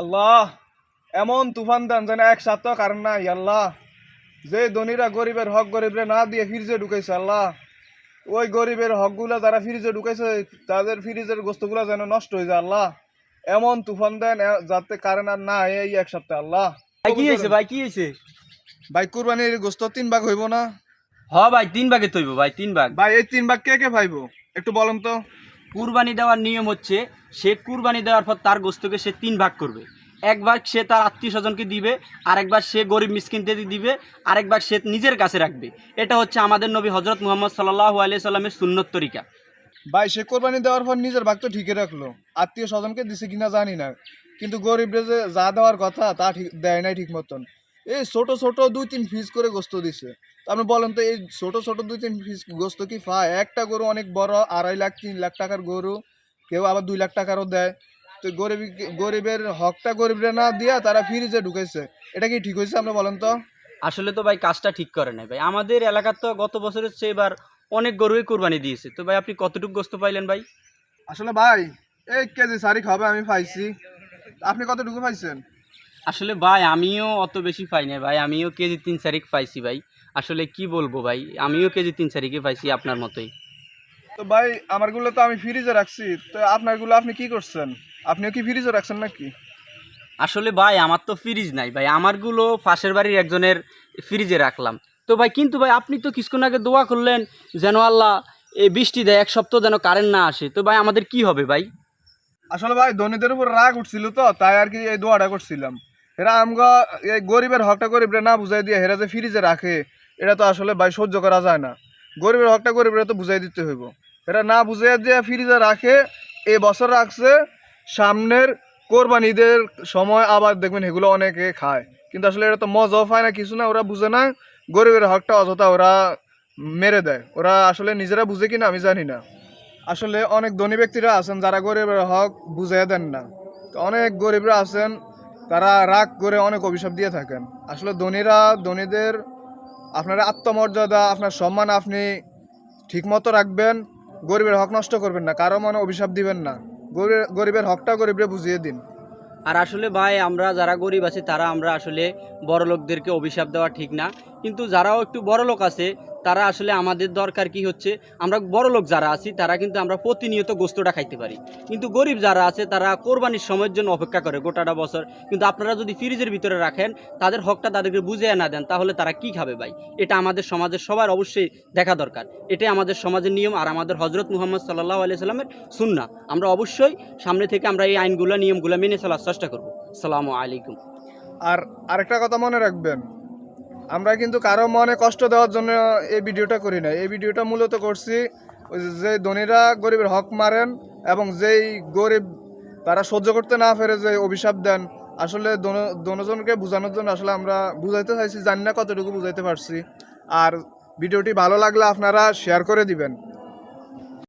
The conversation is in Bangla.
আল্লাহ এমন তুফান দেন যেন এক সপ্তাহ কারণ নাই আল্লাহ। যে ধনীরা গরিবের হক গরিবরে না দিয়ে ফ্রিজে ঢুকাইছে আল্লাহ। ওই গরিবের হকগুলা যারা ফ্রিজে ঢুকাইছে তাদের ফ্রিজের গোস্তগুলা যেন নষ্ট হয়ে যায় আল্লাহ। এমন তুফান দেন যাতে কারেন্ট আর না হয় এই এক সপ্তাহ আল্লাহ। ভাই কি হয়েছে ভাই কি হয়েছে? ভাই কুরবানির গোস্ত তিন ভাগ হইব না? হ ভাই তিন ভাগে তৈব ভাই তিন ভাগ। ভাই এই তিন ভাগ কে কে পাইবো একটু বলুন তো। কুরবানি দেওয়ার নিয়ম হচ্ছে, সে কুরবানি দেওয়ার পর তার গোস্তকে সে তিন ভাগ করবে। এক ভাগ সে তার আত্মীয় স্বজনকে দিবে আরেকবার সে গরিব মিসকিনকে দিবে আরেকবার সে নিজের কাছে রাখবে। এটা হচ্ছে আমাদের নবী হজরত মুহাম্মদ সাল্লাহ আলিয়া সাল্লামের সুন্নত তরিকা। ভাই, সে কোরবানি দেওয়ার পর নিজের ভাগ তো ঠিকই রাখল। আত্মীয় স্বজনকে দিছে কিনা জানি না। কিন্তু গরিবরে যে যা দেওয়ার কথা তা ঠিক দেয় নাই ঠিক মতন এই ছোট ছোট দুই তিন পিস করে গোস্ত দিছে। তো আপনি বলেন তো এই ছোট ছোট দুই তিন পিস গোস্ত কি পায় একটা গরু অনেক বড় আড়াই লাখ তিন লাখ টাকার গরু? কেউ আবার দুই লাখ টাকারও দেয়। তো গরিব গরিবের হকটা গরিবরা না দিয়া তারা ফ্রিজে ঢুকেছে এটা কি ঠিক হয়েছে আপনি বলেন তো? আসলে তো ভাই কাজটা ঠিক করে নাই ভাই। আমাদের এলাকার তো গত বছরের চেয়ে এবার অনেক গরুই কুরবানি দিয়েছে। তো ভাই আপনি কতটুকু গোস্ত পাইলেন ভাই? আসলে ভাই এই কেজি সারি খাবে আমি পাইছি। আপনি কতটুকু পাইছেন? আসলে ভাই আমিও অত বেশি পাই না ভাই। আমিও কেজি তিন চারিক পাইছি ভাই। আসলে কি বলব ভাই? আমিও কেজি তিন চারিকে পাইছি আপনার মতোই। তো ভাই আমারগুলো তো আমি ফ্রিজে রাখছি। তো আপনারগুলো আপনি কি করছেন? আপনিও কি ফ্রিজে রাখছেন নাকি? আসলে ভাই আমার তো ফ্রিজ নাই ভাই। আমারগুলো পাশের বাড়ির একজনের ফ্রিজে রাখলাম। তো ভাই কিন্তু ভাই আপনি তো কিছুক্ষণ আগে দোয়া করলেন যেন আল্লাহ এই বৃষ্টি দেয় এক সপ্তাহ যেন কারেন্ট না আসে। তো ভাই আমাদের কি হবে ভাই? আসলে ভাই ধনীদের উপর রাগ উঠছিল তো তাই আর কি এই দোয়াটা করছিলাম। এরা আমগা এই গরিবের হকটা গরিবরা না বুঝাই দিয়ে হেরা যে ফ্রিজে রাখে এটা তো আসলে ভাই সহ্য করা যায় না। গরিবের হকটা গরিবরে তো বুঝাই দিতে হইব। এটা না বুঝাই দিয়ে ফ্রিজে রাখে, এ বছর রাখছে, সামনের কোরবানিদের সময় আবার দেখবেন এগুলো অনেকে খায়। কিন্তু আসলে এটা তো মজাও পায় না, কিছু না, ওরা বুঝে না, গরিবের হকটা অযথা ওরা মেরে দেয়। ওরা আসলে নিজেরা বুঝে কিনা আমি জানি না। আসলে অনেক ধনী ব্যক্তিরা আছেন যারা গরিবের হক বুঝিয়ে দেন না। তো অনেক গরিবরা আছেন, তারা রাগ করে অনেক অভিশাপ দিয়ে থাকেন। আসলে ধনীরা ধনীদের আপনার আত্মমর্যাদা, আপনার সম্মান আপনি ঠিকমতো রাখবেন, গরিবের হক নষ্ট করবেন না, কারও মনে অভিশাপ দিবেন না। গরিবের গরিবের হকটা গরিবরে বুঝিয়ে দিন। আর আসলে ভাই, আমরা যারা গরিব আছি, তারা আমরা আসলে বড় লোকদেরকে অভিশাপ দেওয়া ঠিক না। কিন্তু যারাও একটু বড় লোক আছে তারা আসলে আমাদের দরকার কি হচ্ছে, আমরা বড় লোক যারা আছি, তারা কিন্তু আমরা প্রতিনিয়ত গোস্তটা খাইতে পারি। কিন্তু গরিব যারা আছে, তারা কোরবানির সময়ের জন্য অপেক্ষা করে গোটাটা বছর। কিন্তু আপনারা যদি ফ্রিজের ভিতরে রাখেন, তাদের হকটা তাদেরকে বুঝিয়ে না দেন, তাহলে তারা কি খাবে ভাই? এটা আমাদের সমাজের সবার অবশ্যই দেখা দরকার। এটাই আমাদের সমাজের নিয়ম, আর আমাদের হজরত মুহাম্মদ সাল্লাহ আলিয়া সাল্লামের সুন্না আমরা অবশ্যই সামনে থেকে আমরা এই আইনগুলো, নিয়মগুলো মেনে চলার চেষ্টা করব। সালামু আলাইকুম। আর আরেকটা কথা মনে রাখবেন আমরা কিন্তু কারও মনে কষ্ট দেওয়ার জন্য এই ভিডিওটা করি না এই ভিডিওটা মূলত করছি যে ধনীরা গরিবের হক মারেন এবং যেই গরিব তারা সহ্য করতে না পেরে যে অভিশাপ দেন, আসলে দনজনকে বোঝানোর জন্য আসলে আমরা বুঝাইতে চাইছি, জানি না কতটুকু বুঝাইতে পারছি। আর ভিডিওটি ভালো লাগলে আপনারা শেয়ার করে দিবেন।